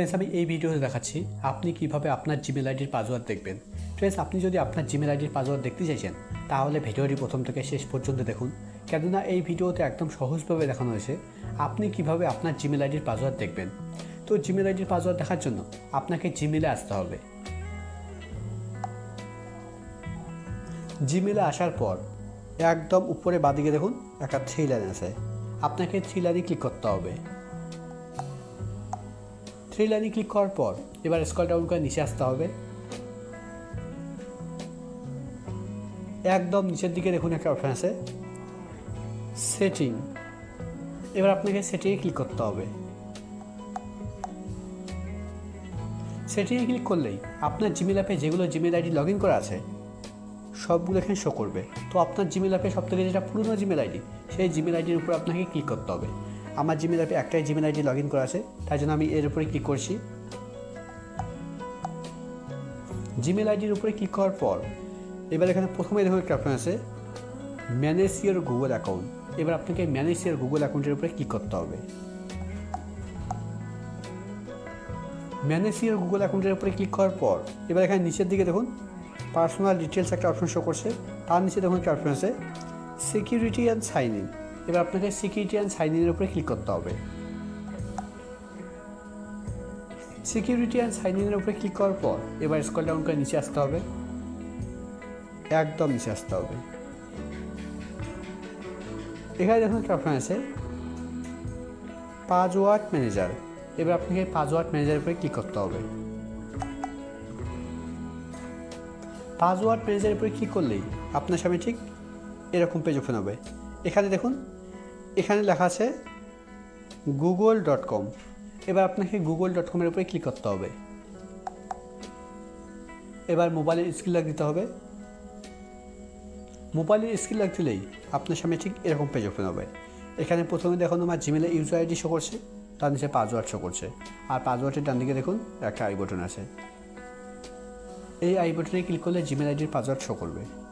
Friends আমি এই ভিডিওতে দেখাচ্ছি আপনি কীভাবে আপনার জিমেল আইডির পাসওয়ার্ড দেখবেন। ফ্রেন্ডস আপনি যদি আপনার জিমেল আইডির পাসওয়ার্ড দেখতে চাইছেন, তাহলে ভিডিওটি প্রথম থেকে শেষ পর্যন্ত দেখুন। কেননা এই ভিডিওতে একদম সহজভাবে দেখানো হয়েছে আপনি কীভাবে আপনার জিমেল আইডির পাসওয়ার্ড দেখবেন। তো জিমেল আইডির পাসওয়ার্ড দেখার জন্য আপনাকে জিমেলে আসতে হবে। জিমেলে আসার পর একদম উপরে বাদিকে দেখুন, একটা থ্রি লাইন আছে। আপনাকে থ্রি লাইনে ক্লিক করতে হবে। থ্রি লাইনে ক্লিক করার পর, এবার স্কল ডাউন করে নিচে আসতে হবে। একদম নিচের দিকে দেখুন একটা অপশান আছে। সেটিং এবার আপনাকে সেটিংয়ে ক্লিক করতে হবে। সেটিংয়ে ক্লিক করলেই আপনার জিমেল অ্যাপে যেগুলো জিমেল আইডি লগ ইন করা আছে, সবগুলো এখানে শো করবে। তো আপনার জিমেল অ্যাপে সব থেকে যেটা পুরনো জিমেল আইডি সেই জিমেল আইডির উপর আপনাকে ক্লিক করতে হবে। আমার জিমেল অ্যাপে একটাই জিমেল আইডি লগ ইন করা আছে, তাই জন্য আমি এর উপরে ক্লিক করছি। জিমেল আইডির উপরে ক্লিক করার পর, এবার এখানে প্রথমে দেখুন একটা অপশন আছে ম্যানেজ ইয়োর গুগল অ্যাকাউন্ট এবার আপনাকে ম্যানেজ ইয়ার গুগল অ্যাকাউন্টের উপরে ক্লিক করতে হবে। ম্যানেজ ইয়ার গুগল অ্যাকাউন্টের উপরে ক্লিক করার পর, এবার এখানে নিচের দিকে দেখুন পার্সোনাল ডিটেলস একটা অপশন শো করছে, তার নিচে দেখুন একটা অপশন আছে সিকিউরিটি অ্যান্ড সাইন ইন এবার আপনাকে সিকিউরিটি অ্যান্ড সাইন ইনের উপরে ক্লিক করতে হবে। সিকিউরিটি অ্যান্ড সাইন ইনের উপরে ক্লিক করার পর এবার স্কল ডাউন করে নিচে আসতে হবে। একদম নিচে আসতে হবে। এখানে দেখুন একটা অপশন আছে। পাসওয়ার্ড ম্যানেজার এবার আপনাকে পাসওয়ার্ড ম্যানেজারের উপরে ক্লিক করতে হবে। পাসওয়ার্ড ম্যানেজারের উপরে ক্লিক করলেই আপনার সামনে ঠিক এরকম পেজ ওপেন হবে। এখানে দেখুন এখানে লেখা আছে গুগল ডট কম। এবার আপনাকে গুগল ডট কমের উপরে ক্লিক করতে হবে। এবার মোবাইলের স্ক্রিন লাগ দিতে হবে। মোবাইলের স্ক্রিন লাগ দিলেই আপনার সামনে ঠিক এরকম পেজ ওপেন হবে। এখানে প্রথমে দেখুন আমার জিমেলের ইউজার আইডি শো করছে, তার নিচে পাসওয়ার্ড শো করছে। আর পাসওয়ার্ডের ডান দিকে দেখুন, একটা আই বটন আছে। এই আই বাটনে ক্লিক করলে জিমেল আইডির পাসওয়ার্ড শো করবে।